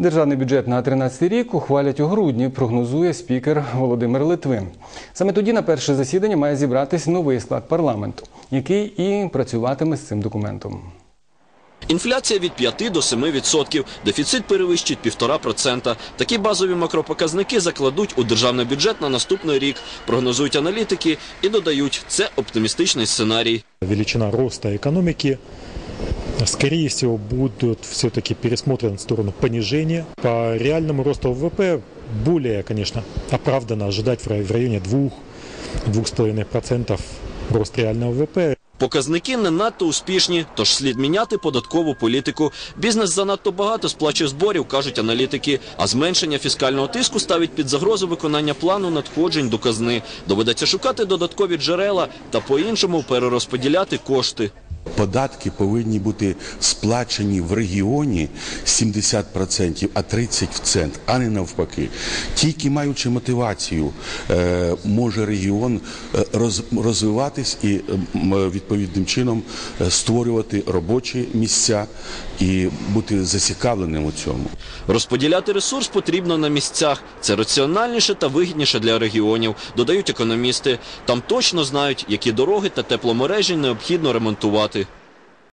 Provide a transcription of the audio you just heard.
Державний бюджет на 13 рік ухвалять у грудні, прогнозує спікер Володимир Литвин. Саме тоді на перше засідання має зібратись новий склад парламенту, який і працюватиме з цим документом. Інфляція від 5 до 7 відсотків, дефіцит перевищить 1,5%. Такі базові макропоказники закладуть у державний бюджет на наступний рік, прогнозують аналітики і додають, це оптимістичний сценарій. величина роста экономики, скорее всего, будут все-таки пересмотрены в сторону понижения. По реальному росту ВВП более, конечно, оправданно ожидать в рай- в районе 2-2,5% рост реального ВВП. Показники не надто успішні, тож слід міняти податкову політику. Бізнес занадто багато сплачує зборів, кажуть аналітики. А зменшення фіскального тиску ставить під загрозу виконання плану надходжень до казни. Доведеться шукати додаткові джерела та по-іншому перерозподіляти кошти. Податки повинні бути сплачені в регіоні 70%, а 30% в центр, а не навпаки. Тільки маючи мотивацію, е, може регіон е, розвиватись і е, відповідним чином створювати робочі місця і бути зацікавленим у цьому. Розподіляти ресурс потрібно на місцях. Це раціональніше та вигідніше для регіонів, додають економісти. Там точно знають, які дороги та тепломережі необхідно ремонтувати.